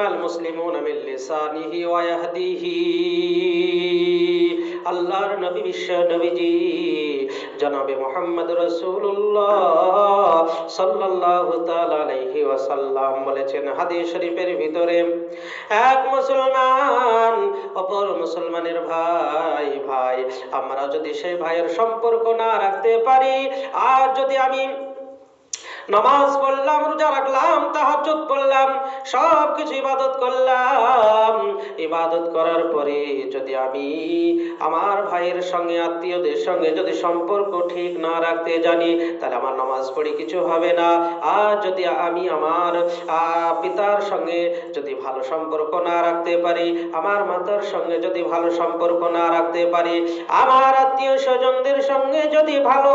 মান মুসলিমুনা মিন লিসানিহি ওয়া ইয়াহদিহি। আল্লাহর নবী, বিশ্ব নবীজি, জনাবে মোহাম্মদ সাল্লাল্লাহু তাআলা আলাইহি বলেছেন হাদিস শরীফের ভিতরে, এক মুসলমান, অপর মুসলমানের ভাই ভাই, আমরা যদি সেই ভাইয়ের সম্পর্ক না রাখতে পারি, আর যদি আমি নামাজ পড়লাম, রোজা রাখলাম, তাহাজ্জুদ পড়লাম সব কিছু ইবাদত করলাম। ইবাদত করার পরে যদি আমি আমার ভাইয়ের সঙ্গে, আত্মীয়দের সঙ্গে যদি সম্পর্ক ঠিক না রাখতে জানি, তাহলে আমার নামাজ পড়ি কিছু হবে না। আর যদি আমি আমার পিতার সঙ্গে যদি ভালো সম্পর্ক না রাখতে পারি, আমার মাতার সঙ্গে যদি ভালো সম্পর্ক না রাখতে পারি, আমার আত্মীয় স্বজনদের সঙ্গে যদি ভালো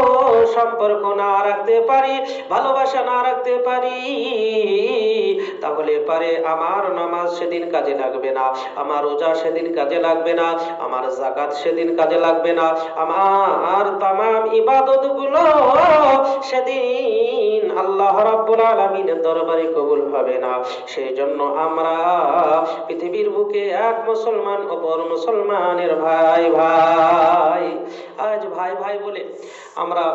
সম্পর্ক না রাখতে পারি ভালোবাসা না রাখতে পারি, তাহলে পারে আমার নামাজ সেদিন কাজে লাগবে না, আমার রোজা সেদিন কাজে লাগবে না, আমার জাকাত সেদিন কাজে লাগবে না, আমার তাম ইবাদতগুলো সেদিন আল্লাহ রাব্বুল আলামিনের দরবারে কবুল হবে না। সেই জন্য আমরা পৃথিবীর বুকে এক মুসলমান, অপর মুসলমানের ভাই ভাই, আজ ভাই ভাই বলে আমরা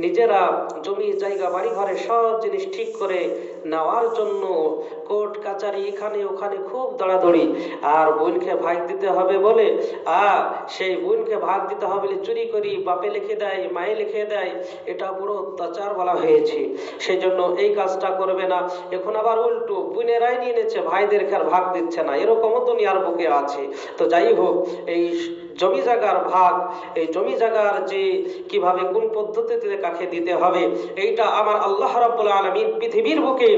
নিজেরা জমি, জায়গা বাড়ি ঘরে সব জিনিস ঠিক করে নেওয়ার জন্য কোর্ট, কাচারি, এখানে, ওখানে খুব দৌড়াদৌড়ি। আর বোনকে ভাগ দিতে হবে বলে, আ, সেই বোনকে ভাগ দিতে হবে বলে চুরি করি, বাপে লিখে দেয়, মায়ে লিখে দেয়, এটা পুরো অত্যাচার বলা হয়েছে। সেই জন্য এই কাজটা করবে না। এখন আবার উল্টো বোনেরাই নিয়ে নিচ্ছে, ভাইদেরকে আর ভাগ দিচ্ছে না। এরকমও দুনিয়ার বুকে আছে। তো যাই হোক, এই জমি জায়গার ভাগ, এই জমি জায়গার যে কীভাবে কোন পদ্ধতিতে কাকে দিতে হবে, এইটা আমার আল্লাহ রাব্বুল আলামিন পৃথিবীর বুকে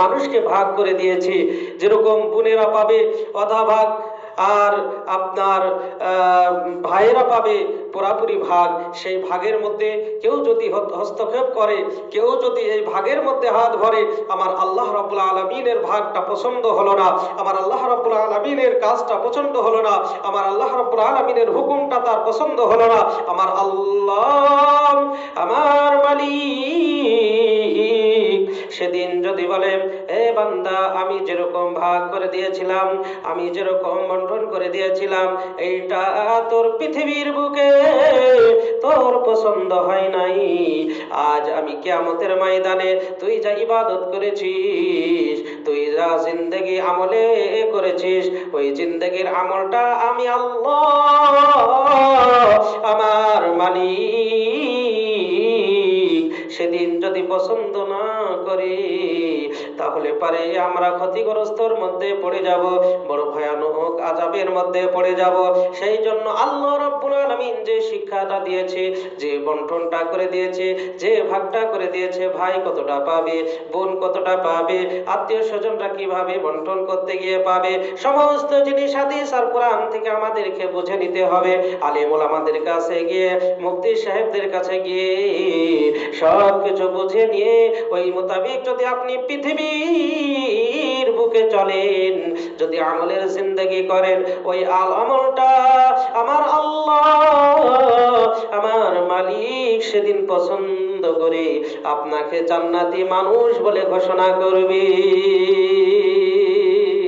মানুষকে ভাগ করে দিয়েছে। যেরকম বোনেরা পাবে, অধা ভাগ আর আপনার ভাইয়েরা পাবে পুরাপুরি ভাগ। সেই ভাগের মধ্যে কেউ যদি হস্তক্ষেপ করে, কেউ যদি এই ভাগের মধ্যে হাত ভরে, আমার আল্লাহ রাব্বুল আলমিনের ভাগটা পছন্দ হলো না, আমার আল্লাহ রাব্বুল আলমিনের কাজটা পছন্দ হলো না, আমার আল্লাহ রাব্বুল আলমিনের হুকুমটা তার পছন্দ হলো না, আমার আল্লাহ, আমার মালিক। সেদিন যদি বলে, এ বান্দা, আমি যেরকম ভাগ করে দিয়েছিলাম, আমি যেরকম বন্টন করে দিয়েছিলাম, এইটা তোর পৃথিবীর বুকে তোর পছন্দ হয় নাই। আজ আমি কিয়ামতের ময়দানে তুই যা ইবাদত করেছিস, তুই যা জিন্দগি আমলে করেছিস, ওই জিন্দগির আমলটা আমি আল্লাহ পছন্দ না করি, তাহলে পারে আমরা ক্ষতিগ্রস্তর মধ্যে পড়ে যাব, বড় ভয়ানক আজাবের মধ্যে পড়ে যাব। সেই জন্য আল্লাহ রাব্বুল আলামিন যে শিক্ষাটা দিয়েছে, যে বন্টনটা করে দিয়েছে, যে ভাগটা করে দিয়েছে, ভাই কতটা পাবে, বোন কতটা পাবে, আত্মীয় স্বজনরা কীভাবে বন্টন করতে গিয়ে পাবে, সমস্ত জিনিস হাদিস আর কোরআন থেকে আমাদেরকে বুঝে নিতে হবে। আলিমুল আমাদের কাছে গিয়ে মুক্তি সাহেবদের কাছে গিয়ে সব কিছু বুঝে নিয়ে, ওই মোতাবেক যদি আপনি পৃথিবীর বুকে চলেন, যদি আমলের জিন্দগি করেন, ওই আল আমলটা আমার আল্লাহ, আমার মালিক সেদিন পছন্দ করে আপনাকে জান্নাতি মানুষ বলে ঘোষণা করবে।